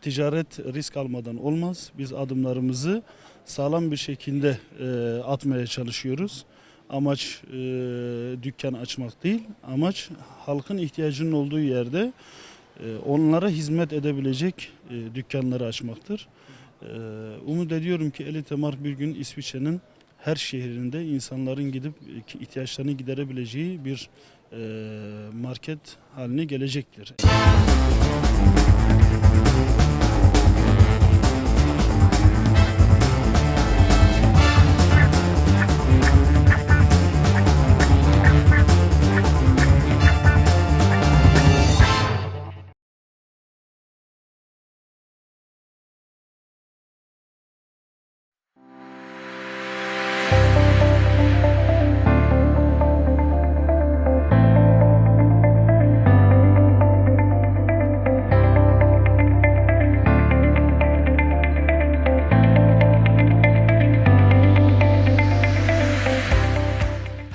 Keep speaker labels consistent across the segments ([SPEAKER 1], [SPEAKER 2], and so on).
[SPEAKER 1] ticaret risk almadan olmaz. Biz adımlarımızı sağlam bir şekilde e, atmaya çalışıyoruz. Amaç e, dükkan açmak değil, amaç halkın ihtiyacının olduğu yerde e, onlara hizmet edebilecek e, dükkanları açmaktır. E, umut ediyorum ki Elitemark bir gün İsviçre'nin her şehrinde insanların gidip ihtiyaçlarını giderebileceği bir e, market haline gelecektir.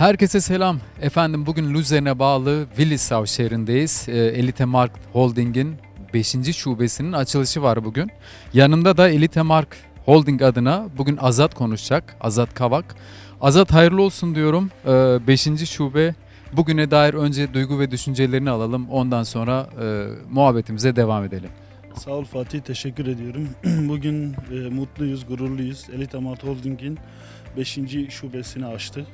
[SPEAKER 2] Herkese selam. Efendim bugün Luzern'e bağlı Willisau şehrindeyiz. Ee, Elite Mark Holding'in 5. şubesinin açılışı var bugün. Yanımda da Elite Mark Holding adına bugün Azat konuşacak. Azat Kavak. Azat hayırlı olsun diyorum. 5. şube bugüne dair önce duygu ve düşüncelerini alalım. Ondan sonra e, muhabbetimize devam edelim.
[SPEAKER 1] Sağ ol Fatih, teşekkür ediyorum. Bugün e, mutluyuz, gururluyuz. Elite Amat Holding'in 5. şubesini açtık.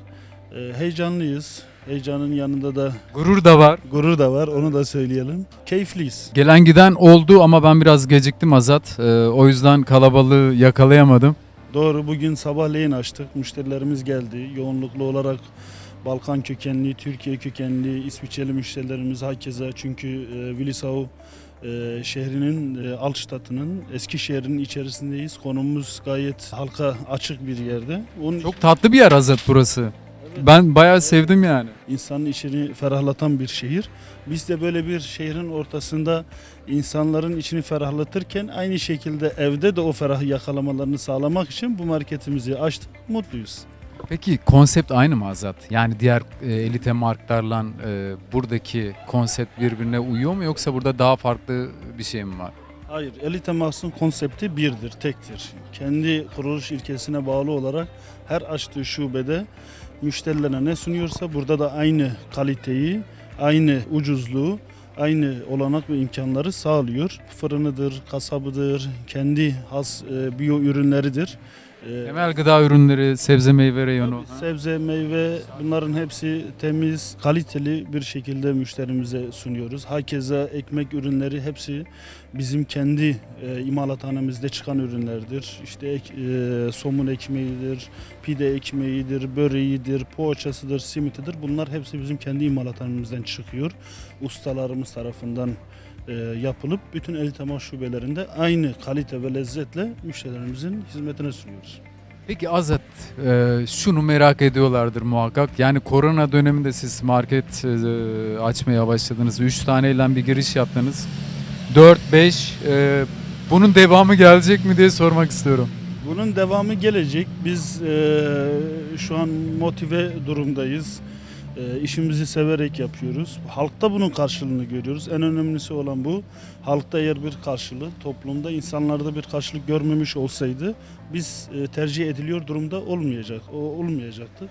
[SPEAKER 1] E, heyecanlıyız. Heyecanın yanında da
[SPEAKER 2] Gurur da var.
[SPEAKER 1] gurur da var, onu da söyleyelim. Keyifliyiz.
[SPEAKER 2] Gelen giden oldu ama ben biraz geciktim Azat. Ee, o yüzden kalabalığı yakalayamadım.
[SPEAKER 1] Doğru, bugün sabahleyin açtık. Müşterilerimiz geldi. Yoğunluklu olarak Balkan kökenli, Türkiye kökenli, İsviçreli müşterilerimiz hakeza. Çünkü e, Willisau e, şehrinin, e, Altstadt'ının, eski şehrinin içerisindeyiz. Konumumuz gayet halka açık bir yerde. Onun
[SPEAKER 2] Çok tatlı bir yer Azat burası. Ben bayağı sevdim yani.
[SPEAKER 1] insanın içini ferahlatan bir şehir. Biz de böyle bir şehrin ortasında insanların içini ferahlatırken aynı şekilde evde de o ferahı yakalamalarını sağlamak için bu marketimizi açtık. Mutluyuz.
[SPEAKER 2] Peki konsept aynı mı Azat? Yani diğer e, elite marklarla e, buradaki konsept birbirine uyuyor mu yoksa burada daha farklı bir şey mi var?
[SPEAKER 1] Hayır, Elite Max'ın konsepti birdir, tektir. Kendi kuruluş ilkesine bağlı olarak her açtığı şubede müşterilerine ne sunuyorsa burada da aynı kaliteyi, aynı ucuzluğu, aynı olanak ve imkanları sağlıyor. Fırınıdır, kasabıdır, kendi has e, biyo ürünleridir. E,
[SPEAKER 2] Temel gıda ürünleri, sebze meyve reyonu.
[SPEAKER 1] Tabii sebze, meyve bunların hepsi temiz, kaliteli bir şekilde müşterimize sunuyoruz. Hakeza ekmek ürünleri hepsi bizim kendi e, imalathanemizde çıkan ürünlerdir. İşte ek- e, somun ekmeğidir, pide ekmeğidir, böreğidir, poğaçasıdır, simitidir. Bunlar hepsi bizim kendi imalathanemizden çıkıyor. Ustalarımız tarafından e, yapılıp bütün Elitema şubelerinde aynı kalite ve lezzetle müşterilerimizin hizmetine sunuyoruz.
[SPEAKER 2] Peki Azat e, şunu merak ediyorlardır muhakkak. Yani korona döneminde siz market e, açmaya başladınız. 3 taneyle bir giriş yaptınız. 4, 5 e, bunun devamı gelecek mi diye sormak istiyorum.
[SPEAKER 1] Bunun devamı gelecek. Biz eee, şu an motive durumdayız. Eee, işimizi severek yapıyoruz. Halkta bunun karşılığını görüyoruz. En önemlisi olan bu. Halkta eğer bir karşılığı, toplumda insanlarda bir karşılık görmemiş olsaydı biz eee, tercih ediliyor durumda olmayacak, o olmayacaktı.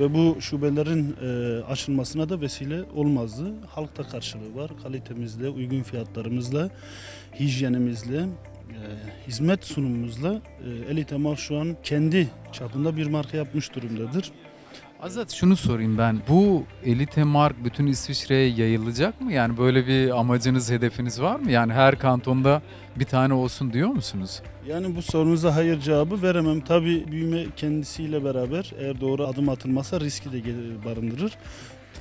[SPEAKER 1] Ve bu şubelerin eee, açılmasına da vesile olmazdı. Halkta karşılığı var. Kalitemizle, uygun fiyatlarımızla, hijyenimizle, e, hizmet sunumumuzla e, Elite Mark şu an kendi çapında bir marka yapmış durumdadır.
[SPEAKER 2] Azat şunu sorayım ben. Bu Elite Mark bütün İsviçre'ye yayılacak mı? Yani böyle bir amacınız, hedefiniz var mı? Yani her kantonda bir tane olsun diyor musunuz?
[SPEAKER 1] Yani bu sorunuza hayır cevabı veremem. Tabi büyüme kendisiyle beraber eğer doğru adım atılmazsa riski de barındırır.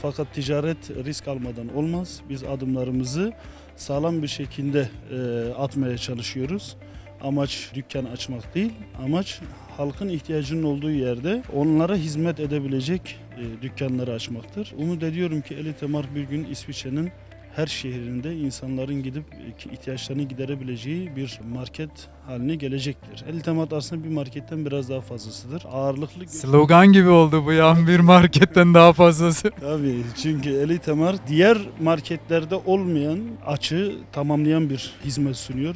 [SPEAKER 1] Fakat ticaret risk almadan olmaz. Biz adımlarımızı sağlam bir şekilde e, atmaya çalışıyoruz. Amaç dükkan açmak değil, amaç halkın ihtiyacının olduğu yerde onlara hizmet edebilecek e, dükkanları açmaktır. Umut ediyorum ki Elite Mark bir gün İsviçre'nin her şehrinde insanların gidip e, ihtiyaçlarını giderebileceği bir market haline gelecektir. Elitemat aslında bir marketten biraz daha fazlasıdır. Ağırlıklı
[SPEAKER 2] Slogan gibi oldu bu ya bir marketten daha fazlası.
[SPEAKER 1] Tabii çünkü Elitemar diğer marketlerde olmayan açığı tamamlayan bir hizmet sunuyor.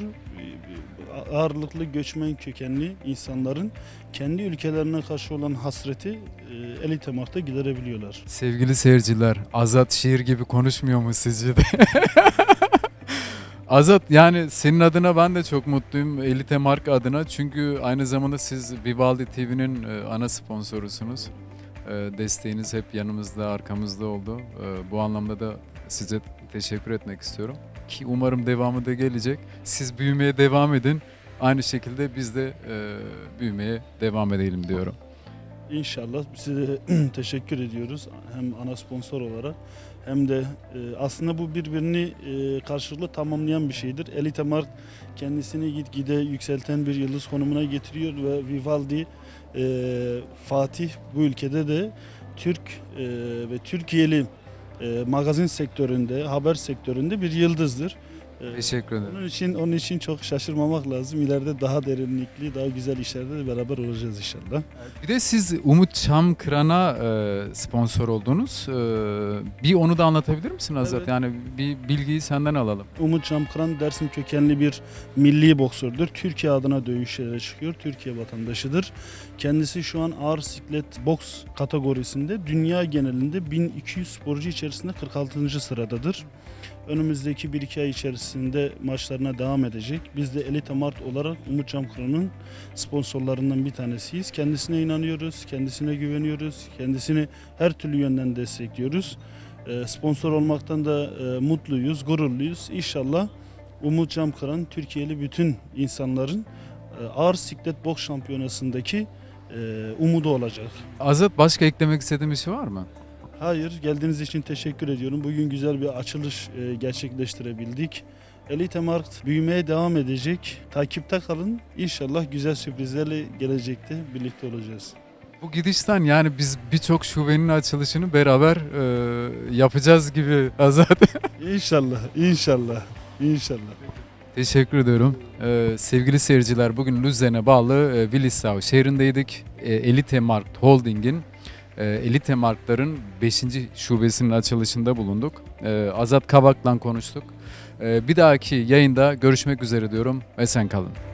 [SPEAKER 1] Ağırlıklı göçmen kökenli insanların kendi ülkelerine karşı olan hasreti e, Mart'ta giderebiliyorlar.
[SPEAKER 2] Sevgili seyirciler, Azat şiir gibi konuşmuyor mu sizce de? Azat yani senin adına ben de çok mutluyum Elite Marka adına çünkü aynı zamanda siz Vivaldi TV'nin e, ana sponsorusunuz. E, Desteğiniz hep yanımızda, arkamızda oldu. E, Bu anlamda da size teşekkür etmek istiyorum. Umarım devamı da gelecek. Siz büyümeye devam edin. Aynı şekilde biz de e, büyümeye devam edelim diyorum.
[SPEAKER 1] İnşallah size teşekkür ediyoruz hem ana sponsor olarak hem de e, aslında bu birbirini e, karşılıklı tamamlayan bir şeydir. Elite Mark kendisini gitgide yükselten bir yıldız konumuna getiriyor ve Vivaldi e, Fatih bu ülkede de Türk e, ve Türkiye'li magazin sektöründe, haber sektöründe bir yıldızdır.
[SPEAKER 2] Teşekkür ederim.
[SPEAKER 1] onun için onun için çok şaşırmamak lazım. İleride daha derinlikli, daha güzel işlerde de beraber olacağız inşallah.
[SPEAKER 2] Bir de siz Umut Çamkıran'a e, sponsor oldunuz. E, bir onu da anlatabilir misin Azat?
[SPEAKER 1] Evet.
[SPEAKER 2] Yani bir bilgiyi senden alalım.
[SPEAKER 1] Umut Camkıran Dersim kökenli bir milli boksördür. Türkiye adına dövüşlere çıkıyor. Türkiye vatandaşıdır. Kendisi şu an ağır siklet boks kategorisinde dünya genelinde 1200 sporcu içerisinde 46. sıradadır. Önümüzdeki 1-2 ay içerisinde maçlarına devam edecek. Biz de Elite Mart olarak Umut Camkıran'ın sponsorlarından bir tanesiyiz. Kendisine inanıyoruz, kendisine güveniyoruz, kendisini her türlü yönden destekliyoruz. E, Sponsor olmaktan da e, mutluyuz, gururluyuz. İnşallah Umut Camkıran Türkiye'li bütün insanların e, ağır siklet boks şampiyonasındaki e, umudu olacak.
[SPEAKER 2] Azat başka eklemek istediğin bir şey var mı?
[SPEAKER 1] Hayır, geldiğiniz için teşekkür ediyorum. Bugün güzel bir açılış e, gerçekleştirebildik. Elite Markt büyümeye devam edecek. Takipte kalın. İnşallah güzel sürprizlerle gelecekte birlikte olacağız.
[SPEAKER 2] Bu gidişten yani biz birçok şubenin açılışını beraber e, yapacağız gibi Azat.
[SPEAKER 1] İnşallah, inşallah, inşallah.
[SPEAKER 2] Teşekkür ediyorum. Ee, sevgili seyirciler bugün Lüzden'e bağlı e, Willisau şehrindeydik. E, Elite Markt Holding'in e, Elite Markt'ların 5. şubesinin açılışında bulunduk. E, Azat Kavak'la konuştuk. E, bir dahaki yayında görüşmek üzere diyorum. Esen kalın.